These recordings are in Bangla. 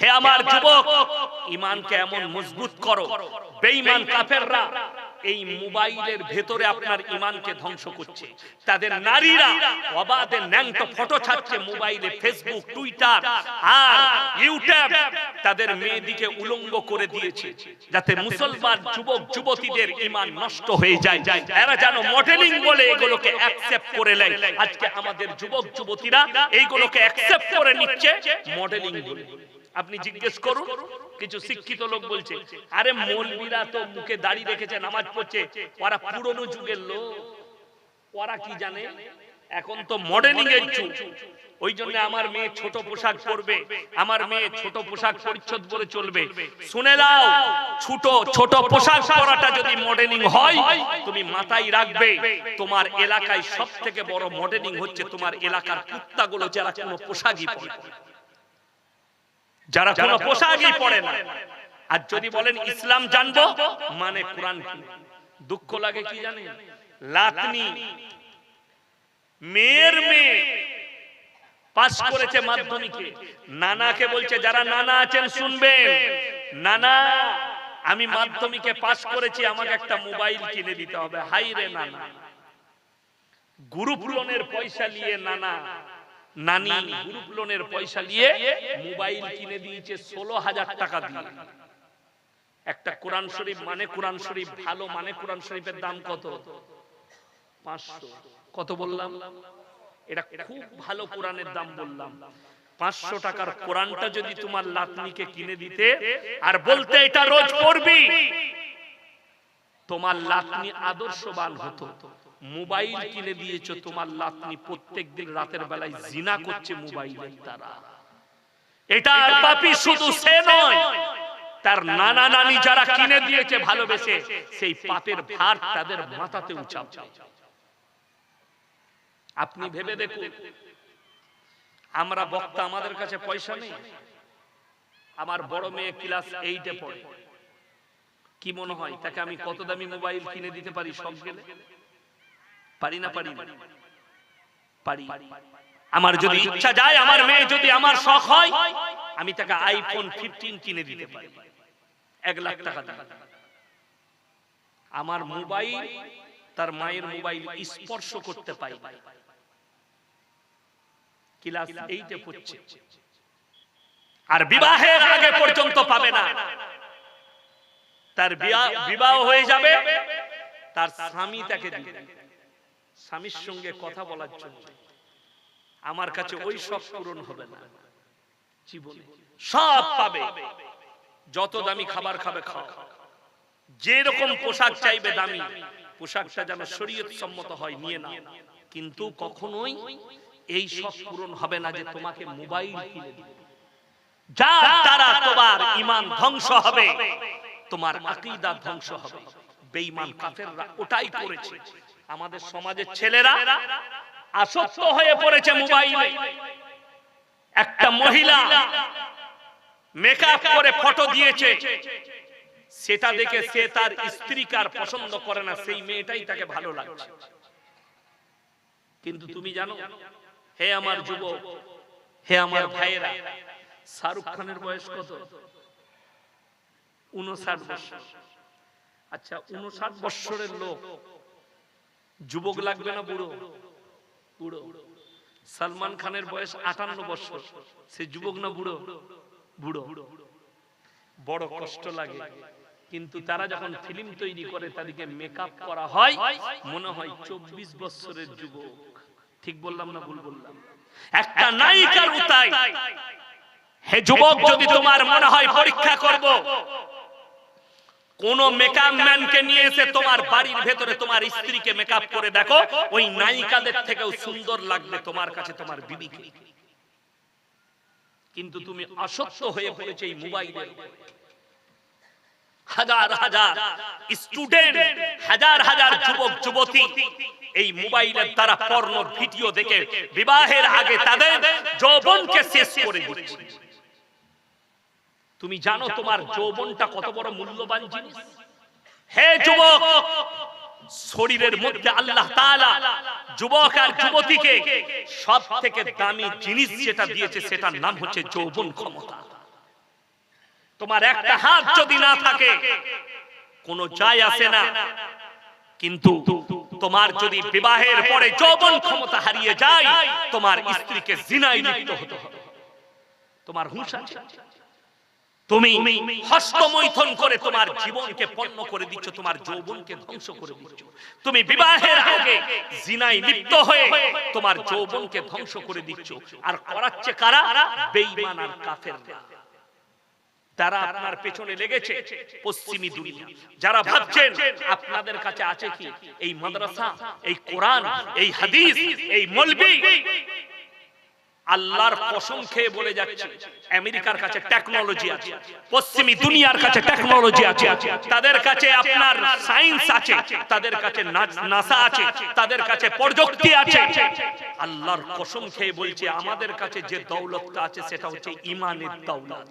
হে আমার যুবক ইমানকে এমন মজবুত করো। বেঈমান কাফেররা এই মোবাইলের ভেতরে আপনার ইমানকে ধ্বংস করছে। তাদের নারীরা অবাধে ন্যাংটো ফটো ছাড়ছে মোবাইলে ফেসবুক টুইটার আর ইউটিউব তাদের মেয়েদিকে উলঙ্গ করে দিয়েছে। যাতে মুসলমান যুবক যুবতীদের ইমান নষ্ট হয়ে যায়। এরা যেন মডেলিং বলে এগুলোকে অ্যাকসেপ্ট করে নেয়। আজকে আমাদের যুবক যুবতীরা এইগুলোকে অ্যাকসেপ্ট করে নিচ্ছে মডেলিং বলে। আপনি জিজ্ঞেস করুন কিছু শিক্ষিত লোক বলছে আরে মৌলবীরা তো মুখে দাড়ি রেখেছে নামাজ পড়ছে ওরা পুরনো যুগের লোক ওরা কি জানে? এখন তো মডেলিং এর যুগ ওই জন্য আমার মেয়ে ছোট পোশাক পরবে আমার মেয়ে ছোট পোশাক পরিচ্ছদ পরে চলবে। শুনে দাও ছোট ছোট পোশাক পরাটা যদি মডেলিং হয় তুমি মাথায় রাখবে তোমার এলাকায় সব থেকে বড় মডেলিং হচ্ছে তোমার এলাকার কুত্তাগুলো যারা কোনো পোশাকই পরে। যারা কোনো পোশাকই পরে না। আর যদি বলেন ইসলাম জানব মানে কোরআন দুঃখ লাগে কি জানেন? লাতনি। মেয়ের মেয়ে পাস করেছে মাধ্যমিকে। নানাকে বলছে যারা নানা আছেন শুনবেন। নানা আমি মাধ্যমিকে পাস করেছি আমাকে একটা মোবাইল কিনে দিতে হবে। হাই রে নানা। গ্রুপ লোনের পয়সা নিয়ে নানা। নানি গ্রুপ লোনের পয়সা নিয়ে মোবাইল কিনে দিয়েছে ষোলো হাজার টাকা দিয়ে। একটা কোরআন শরীফ মানে কোরআন শরীফ ভালো মানে কোরআন শরীফের দাম কত? পাঁচশো। কত? বললাম? এটা খুব ভালো কোরআনের দাম বললাম। পাঁচশো টাকার কোরআনটা যদি তোমার লাতনিকে কিনে দিতে আর বলতে এটা রোজ পড়বি তোমার লাতনি আদর্শবান হতো। মোবাইল কিনে দিয়েছ, তোমার লাতনি প্রত্যেক দিন রাতের বেলায় জিনা করছে মোবাইলের দ্বারা। এটা আর পাপি শুধু সে নয়, তার নানা নানি যারা কিনে দিয়েছে, ভালোবেসে সেই পাপের ভার তাদের মাথাতে উঁচাচ্ছে আপনি ভেবে দেখুন, আমরা বক্তা আমাদের কাছে পয়সা নেই। আমার বড় মেয়ে ক্লাস এইটে পড়ে। কি মনে হয়, তাকে আমি কত দামি মোবাইল কিনে দিতে পারি সব গেলে? পারি না পারি পারি। আমার যদি ইচ্ছা যায় আমার মেয়ে যদি আমার শখ হয় আমি তাকে আইফোন ফিফটিন কিনে দিতে পারি। এক লাখ টাকা দিয়ে। আমার মোবাইল তার মায়ের মোবাইল স্পর্শ করতে পাই ক্লাস এইটে পড়ছে। আর বিবাহের আগে পর্যন্ত পাবে না। তার বিবাহ হয়ে যাবে তার স্বামী তাকে দিবে। স্বামীর সঙ্গে কথা বলার জন্য। আমার কাছে ওই সব পূরণ হবে না। জীবনে। সব পাবে। যত দামি খাবার খাবে খাও। যে রকম পোশাক চাইবে দামি পোশাকটা যেন শরীয়ত সম্মত হয় নিয়ে না কিন্তু কখনোই এই সব পূরণ হবে না যে তোমাকে মোবাইল কিনে দিবে। যার দ্বারা তোমার ইমান ধ্বংস হবে। তোমার আকীদা ধ্বংস হবে। বেঈমান কাফেররা ওটাই করেছে। আমাদের সমাজের ছেলেরা আসক্ত হয়ে পড়েছে মোবাইলে। একটা মহিলা মেকআপ করে ফটো দিয়েছে। সেটা দেখে সে তার স্ত্রীকে আর পছন্দ করে না সেই মেয়েটাই তাকে ভালো লাগছে। কিন্তু তুমি জানো হে আমার যুবক হে আমার ভাইয়েরা শাহরুখ খানের বয়স কত? উনষাট বছর। আচ্ছা উনষাট বছরের লোক। যুবক লাগবে না বুড়ো? বুড়ো। সালমান খানের বয়স আটান্ন বছর। সে যুবক না বুড়ো? বুড়ো। বড় কষ্ট লাগে। কিন্তু তারা যখন ফিল্ম তৈরি করে, তাদেরকে মেকআপ করা হয়, মনে হয় চব্বিশ বছরের যুবক। ঠিক বললাম না ভুল বললাম? একটা নায়িকার উতাই হে যুবক, যদি তোমার মনে হয় পরীক্ষা করব কোন মেকআপ ম্যানকে নিয়ে এসে তোমার বাড়ির ভেতরে তোমার স্ত্রীকে মেকআপ করে দেখো, ওই নায়িকাদের থেকেও সুন্দর লাগবে তোমার কাছে তোমার বিবিকে। কিন্তু তুমি হয়ে পড়েছে এই হাজার হাজার স্টুডেন্ট হাজার হাজার যুবক, যুবতী এই মোবাইলের দ্বারা পর্ণ ভিডিও দেখে বিবাহের আগে তাদের যৌবনকে শেষ করে দিচ্ছে। তুমি জানো তোমার যৌবনটা কত বড় মূল্যবান জিনিস? হে যুবক! শরীরের মধ্যে আল্লাহ তাআলা যুবক আর যুবতীকে সব থেকে দামি জিনিস যেটা দিয়েছে সেটার নাম হচ্ছে যৌবন ক্ষমতা। তোমার একটা হাত যদি না থাকে কোনো যায় আসে না। কিন্তু তোমার যদি বিবাহের পরে যৌবন ক্ষমতা হারিয়ে যায় তোমার স্ত্রীকে জিনায় লিপ্ত হতে হবে। তোমার হুঁশ আছে। তুমি হস্তমৈথন করে তোমার জীবনকে পণ্য করে দিচ্ছ তোমার যৌবনকে ধ্বংস করে দিচ্ছ। তুমি বিবাহের আগে জিনায় লিপ্ত হয়ে তোমার যৌবনকে ধ্বংস করে দিচ্ছ। আর করাচ্ছে কারা? বেঈমান আর কাফেররা। তারা আপনার পেছনে লেগেছে পশ্চিমী দুনিয়া। যারা ভাবছেন আপনাদের কাছে আছে কি? এই মাদ্রাসা এই কোরআন এই হাদিস এই মলবি। আল্লাহর কসম খেয়ে বলে যাচ্ছে আমেরিকার কাছে টেকনোলজি আছে পশ্চিমী দুনিয়ার কাছে টেকনোলজি আছে তাদের কাছে আপনার সায়েন্স আছে তাদের কাছে নাসা আছে তাদের কাছে প্রযুক্তি আছে। আল্লাহর কসম খেয়ে বলছে আমাদের কাছে যে দৌলতটা আছে সেটা হচ্ছে ইমানের দৌলত।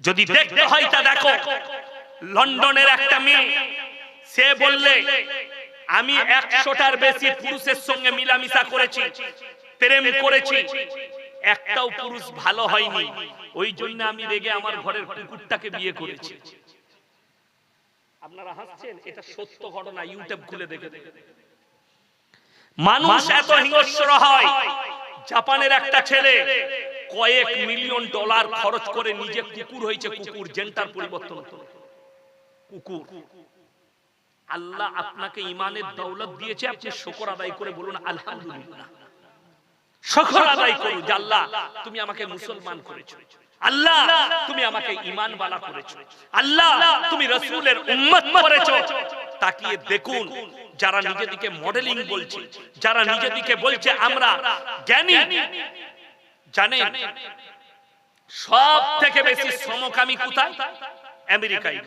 যদি দেখতে হয় তা দেখো লন্ডনের একটা মেয়ে সে বললে আমি একশোটার বেশি পুরুষের সঙ্গে মিলামিশা করেছি প্রেম করেছি একটাও পুরুষ ভালো হয়নি। ওই জন্য আমি রেগে আমার ঘরের কুকুরটাকে বিয়ে করেছি। আপনারা হাসছেন? এটা সত্য ঘটনা ইউটিউব খুলে দেখে মানুষ এত হিংস্র হয়। জাপানের একটা ছেলে কয়েক মিলিয়ন ডলার খরচ করে নিজে কুকুর হয়েছে কুকুর জেন্টার পরিবর্তন। কুকুর। আল্লাহ আপনাকে ইমানের দৌলত দিয়েছে আপনি শকর আদায় করে বলুন আলহামদুলিল্লাহ। শকর আদায় করুন যে আল্লাহ তুমি আমাকে মুসলমান করেছ। আল্লাহ তুমি আমাকে ইমান বালা করেছ। আল্লাহ তুমি রসুলের উম্মত করেছ। তাকিয়ে দেখুন যারা নিজেদিকে মডেলিং বলছে যারা নিজেদিকে বলছে আমরা জ্ঞানী। জানেন সব থেকে বেশি সমকামী কোথায়? আমেরিকায়।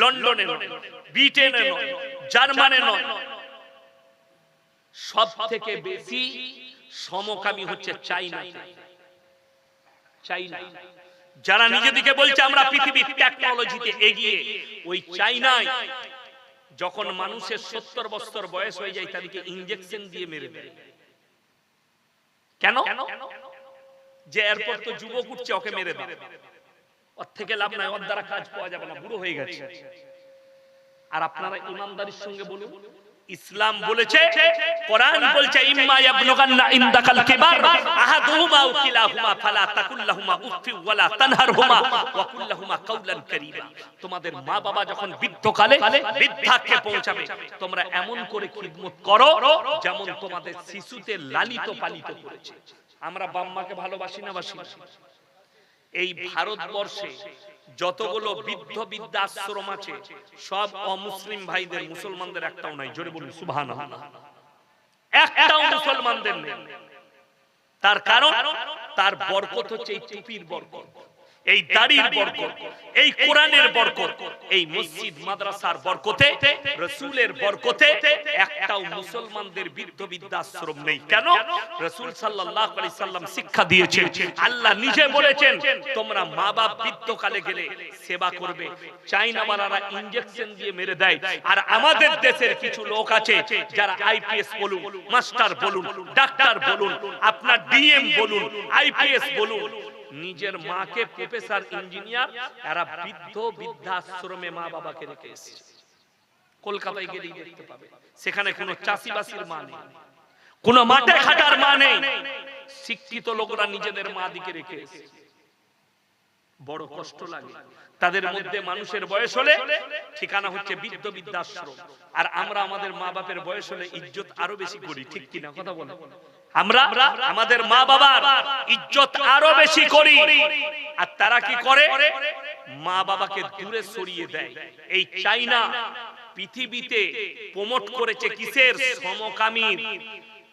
লন্ডনে নয় ব্রিটেনে নয় জার্মানে নয়। সব থেকে বেশি সমকামী হচ্ছে চাইনা। চাইনা। যারা নিজেদিকে বলছে আমরা পৃথিবীর টেকনোলজিতে এগিয়ে। ওই চাইনায় যখন মানুষের সত্তর বছর বয়স হয়ে যায় তাদেরকে ইঞ্জেকশন দিয়ে মেরে দেয় কেন? যে এরপর তো যুবক উঠছে ওকে মেরে দেয়। ওর থেকে লাভ নাই ওর দ্বারা কাজ পাওয়া যাবে না বুড়ো হয়ে গেছে। আর আপনারা ইমানদারির সঙ্গে বলুন ইসলাম বলেছে কোরআন বলছে ইম্মা ইয়াবলুগান্না ইনদাকাল কিবার আহাদুহুমা আও কিলাহুমা ফালা তাকুল্লাহুমা উফি ওয়ালা তানহারহুমা ওয়া কুল্লাহুমা কাওলান কারীমা তোমাদের মা বাবা যখন বৃদ্ধকালে বৃদ্ধাকে পৌঁছাবে তোমরা এমন করে খিদমত করো যেমন তোমাদের শিশুতে লালিত পালিত করেছে। আমরা বাম্মাকে ভালোবাসি না বাসি এই ভারতবর্ষে যতগুলো বৃদ্ধ বৃদ্ধাশ্রম আছে সব অমুসলিম ভাইদের মুসলমানদের একটাও নাই। জোরে বলুন সুভান একটাও মুসলমানদের নেই। তার কারণ তার বরকত হচ্ছে এই টুপির বরকত। এই দাড়ির বরকত, এই কোরআনের বরকত, এই মসজিদ, মাদ্রাসার বরকতে, রসুলের বরকতে একটাও মুসলমানদের বৃদ্ধ বৃদ্ধাশ্রম নেই। কেন? রসুল সাল্লাল্লাহু আলাইহি সাল্লাম শিক্ষা দিয়েছেন। আল্লাহ নিজে বলেছেন, তোমরা মা বাপ বৃদ্ধকালে গেলে সেবা করবে। চাইনা বালারা ইনজেকশন দিয়ে মেরে দেয়। আর আমাদের দেশের কিছু লোক আছে যারা আইপিএস বলুন মাস্টার বলুন ডাক্তার বলুন, আপনার ডিএম বলুন আইপিএস বলুন নিজের মাকে প্রফেসর, ইঞ্জিনিয়ার, এরা বৃদ্ধ বৃদ্ধাশ্রমে মা বাবাকে রেখে এসেছে। কলকাতায় গেলেই দেখতে পাবে। সেখানে কোনো চাষিবাসীর মা নেই। কোনো মাঠে খাটার মা নেই। শিক্ষিত লোকরা নিজেদের মা দিকে রেখে এসেছে। বড় কষ্ট লাগে। তাদের মধ্যে মানুষের বয়স হলে ঠিকানা হচ্ছে বৃদ্ধ বৃদ্ধাশ্রম আর আমরা আমাদের মা বাপের বয়স হলে ইজ্জত আরও বেশি করি ঠিক কিনা কথা বলো আমরা আমাদের মা বাবার ইজ্জত আরও বেশি করি। আর তারা কি করে? মা বাবাকে দূরে সরিয়ে দেয়। এই চাইনা পৃথিবীতে প্রমোট করেছে কিসের? সমকামী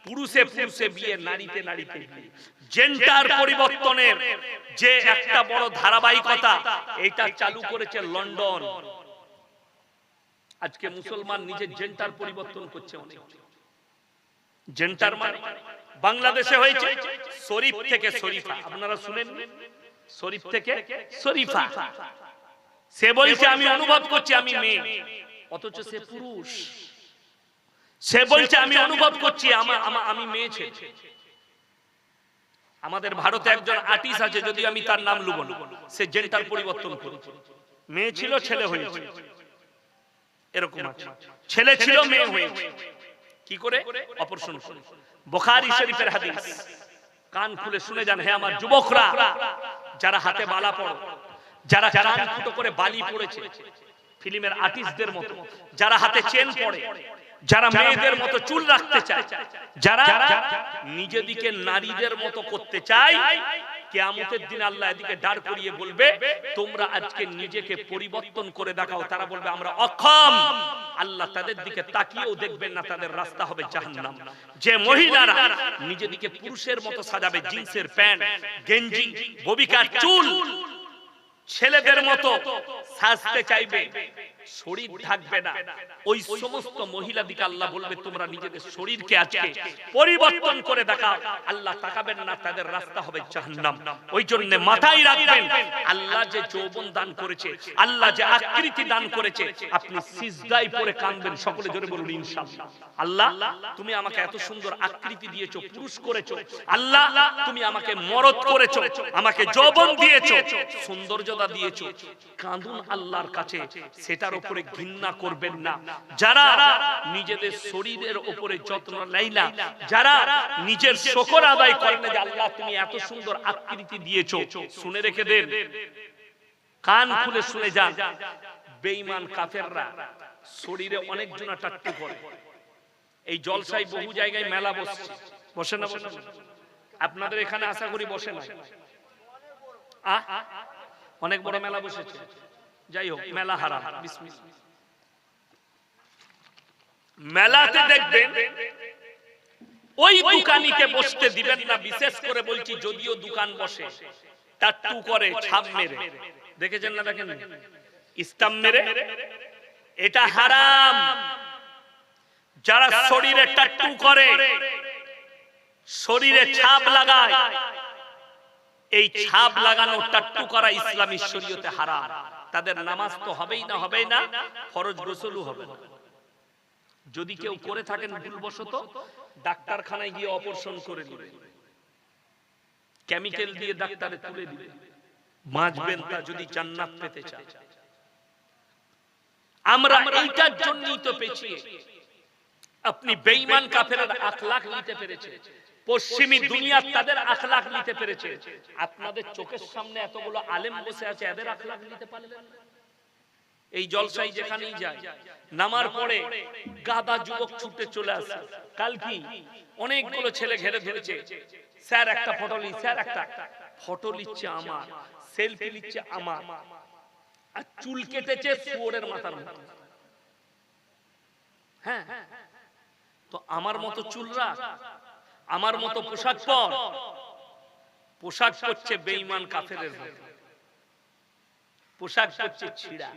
পুরুষে পুরুষে বিয়ে নারীতে নারীতে বিয়ে। জেন্টার পরিবর্তনের যে একটা বড় ধারাবাহিকতা এটা চালু করেছে লন্ডন। আজকে মুসলমান নিজের জেন্টার পরিবর্তন করছে অনেক। জেন্টার মানে বাংলাদেশে হয়েছে শরীফ থেকে শরীফা। আপনারা শুনেন শরীফ থেকে শরীফা সে বলছে আমি অনুভব করছি আমি মেয়ে। অথচ সে পুরুষ। সে বলছে আমি অনুভব করছি আমার আমি মেয়ে ছেলে। আমাদের ভারতে একজন আর্টিস্ট আছে যদি আমি তার নাম লুব সে জেন্টার পরিবর্তন করেছে মেয়ে ছিল ছেলে হয়েছে। এরকম আছে। ছেলে ছিল মেয়ে হয়েছে। কি করে? অপারেশন করে। বুখারী শরীফের হাদিস। কান খুলে শুনে যান হে আমার যুবকরা। যারা হাতে বালা পড়ো যারা কান ফুটো করে বালি পড়েছে। ফিল্মের আর্টিস্টদের মতো। যারা হাতে চেন পড়ে। যারা মেয়েদের মতো চুল রাখতে চায় যারা নিজেদিকে নারীদের মতো করতে চায় কেয়ামতের দিন আল্লাহ এদিকে দাঁড় করিয়ে বলবে তোমরা আজকে নিজেকে পরিবর্তন করে দেখাও তারা বলবে আমরা অক্ষম। আল্লাহ তাদের দিকে তাকিয়েও দেখবেন না তাদের রাস্তা হবে জাহান্নাম। যে মহিলারা নিজেদিকে পুরুষের মতো সাজাবে জিন্সের প্যান্ট গেঞ্জি ববিকার চুল। ছেলেদের মতো সাজতে চাইবে। শরীর থাকবে না। ওই সমস্ত মহিলা দিকে আল্লাহ বলবে, তোমরা নিজেদের শরীরকে আজকে পরিবর্তন করে দেখাও। আল্লাহ তাকাবেন না, তাদের রাস্তা হবে জাহান্নাম। ওই জন্য মাথায় রাখবেন, আল্লাহ যে যৌবন দান করেছে, আল্লাহ যে আকৃতি দান করেছে, আপনি সিজদায় পড়ে কাঁদবেন, সকলে জোরে বলুন, ইনশাআল্লাহ। আল্লাহ, তুমি আমাকে এত সুন্দর আকৃতি দিয়েছ, পুরুষ করেছ। আল্লাহ, তুমি আমাকে মরদ করেছ, আমাকে যৌবন দিয়েছ, সৌন্দর্যতা দিয়েছ। কাঁদুন আল্লাহর কাছে, সেটার উপরে ঘৃণা করবেন না। যারা নিজেদের শরীরের উপরে যত্ন নেয় না। যারা নিজের শকর আদায় করেন যে আল্লাহ তুমি এত সুন্দর আকৃতি দিয়েছ। শুনে রেখে দেন। কান খুলে শুনে যান। বেঈমান কাফেররা শরীরে অনেক জনা টাট্টু করে। এই জলসাই বহু জায়গায় মেলা বসছে। বসে না বসে না? আপনাদের এখানে আশা করি বসে না? অনেক বড় মেলা বসেছে। যাই হোক মেলা হারাম। মেলাতে দেখবেন ওই দোকানিকে বসতে দিবেন না বিশেষ করে বলছি যদিও দোকান বসে টাট্টু করে ছাপ মেরে। দেখেছেন না দেখেন? ইস্তাম মেরে? এটা হারাম। যারা শরীরে টাট্টু করে শরীরে ছাপ লাগায় এই ছাপ লাগানো টাট্টু করা ইসলামী শরীয়তে হারাম। তাদের নামাজ তো হবেই না হবেই না, ফরজ গোসলও হবে যদি কেউ করে থাকেন ভুলবশত, ডাক্তারখানায় গিয়ে অপারেশন করে নেবে কেমিক্যাল দিয়ে ডাক্তারে তুলে দিবে বাঁচবেন তা যদি জান্নাত পেতে চান আমরা এইটার জন্যই তো পেছিয়ে আপনি বেঈমান কাফেরের আখলাখ নিতে পেরেছে পশ্চিমী দুনিয়া তাদের আখলাখ নিতে পেরেছে। আপনাদের চোখের সামনে এতগুলো আলেম বসে আছে এদের আখলাখ নিতে পারলেন এই জলসাই যেখানেই যায় নামার পরে গাদা যুবক ছুটে চলে আসে। কাল কি? অনেকগুলো ছেলে ঘেরে ধরেছে স্যার একটা ফটো লি স্যার একটা ফটো লিচ্ছে আমার। সেলফি লিচ্ছে আমার। আর চুল কেটেছে শুয়োরের মাথার মতো হ্যাঁ। তো আমার মতো চুল রাখ আমার মতো পোশাক পর। পোশাক করছে বেঈমান কাফেরের মতো। পোশাক করছে ছিড়া।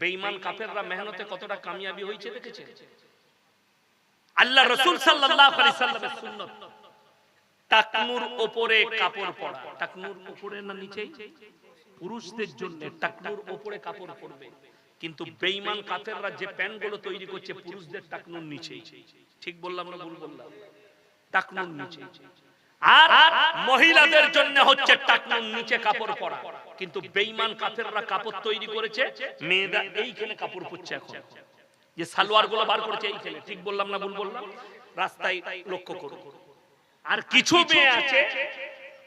বেঈমান কাফেররা মেহনতে কতটা কামিয়াবি হয়েছে দেখেছে আল্লাহ রসুল সাল্লাল্লাহু আলাইহি সাল্লামের সুন্নাত। টাকনুর উপরে কাপড় পরা। টাকনুর উপরে না নিচেই? পুরুষদের জন্য টাকনুর উপরে কাপড় পরবে। কিন্তু বেঈমান কাফেররা যে প্যান্টগুলো তৈরি করছে পুরুষদের টাকনুর নিচেই। ঠিক বললাম না ভুল বললাম। টাকনুর নিচে। আর মহিলাদের জন্য হচ্ছে টাকনুর নিচে কাপড় পরা। কিন্তু বেঈমান কাফেররা কাপড় তৈরি করেছে মেয়েরা এইখানে কাপড় পরছে এখন। যে সালোয়ারগুলো বার করেছে এইখানে ঠিক বললাম না ভুল বললাম? রাস্তায় লক্ষ্য করুন আর কিছু মেয়ে আছে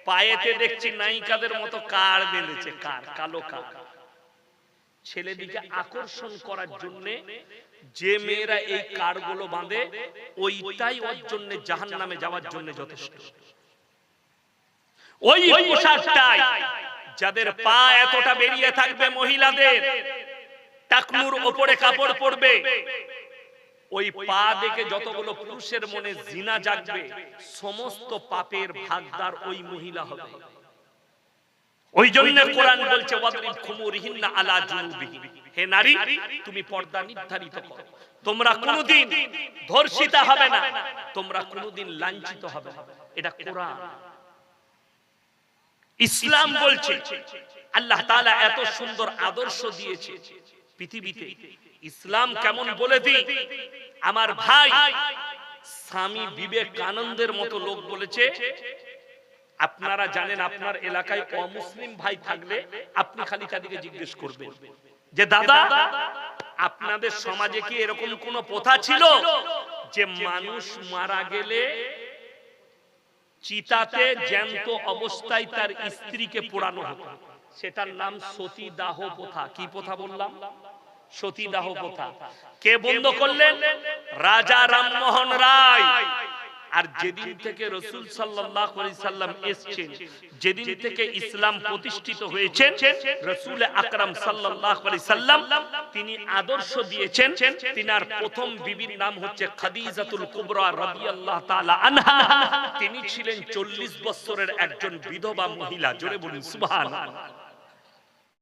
পায়েতে দেখছি নায়িকাদের মতো কার বেঁধেছে কার? কালো কার? ছেলেদিকে আকর্ষণ করার জন্য যে মেয়েরা এই কারগুলো বাঁধে, ওইটাই ওর জন্য জাহান নামে যাওয়ার জন্য যথেষ্ট। ওই পোশাকটাই যাদের পা এতটা বেরিয়ে থাকবে মহিলাদের, টাকনুর ওপরে কাপড় পরবে, ওই পা দেখে যতগুলো পুরুষের মনে জিনা জাগবে, সমস্ত পাপের ভাগদার ওই মহিলা হবে। ওই জন্য কোরআন বলছে ওয়াদরিব খুমুরিহিন্না আলা জুনুবিহিম। হে নারী তুমি পর্দা নির্ধারিত করো। তোমরা কোনোদিন ধর্ষিতা হবে না। তোমরা কোনোদিন লাঞ্ছিত হবে না। এটা কোরআন। ইসলাম বলছে আল্লাহ তাআলা এত সুন্দর আদর্শ দিয়েছে পৃথিবীতে। ইসলাম কেমন বলে দিই? আমার ভাই স্বামী বিবেকানন্দের মতো লোক বলেছে আপনারা জানেন আপনার এলাকায় অমুসলিম ভাই থাকলে আপনি খালি তাদেরকে জিজ্ঞেস করবেন। যে দাদা আপনাদের সমাজে কি এরকম কোন প্রথা ছিল? যে মানুষ মারা গেলে চিতাতে জ্যান্ত অবস্থায় তার স্ত্রীকে পোড়ানো হতো। সেটার নাম সতীদাহ প্রথা। কি প্রথা বললাম? সতীদাহ প্রথা। কে বন্ধ করলেন? রাজা রামমোহন রায়। আর যেদিন থেকে রসুল আলাইহি সাল্লাম এসেছেন যেদিন থেকে ইসলাম প্রতিষ্ঠিত হয়েছে রসুল আকরাম সাল্লাল্লাহু সাল্লাম তিনি আদর্শ দিয়েছেন তিনার প্রথম বিবির নাম হচ্ছে খাদিজাতুল কুবরা তাআলা আনহা। তিনি ছিলেন 40 বছরের একজন বিধবা মহিলা জোরে বলুন সুবহানাল্লাহ।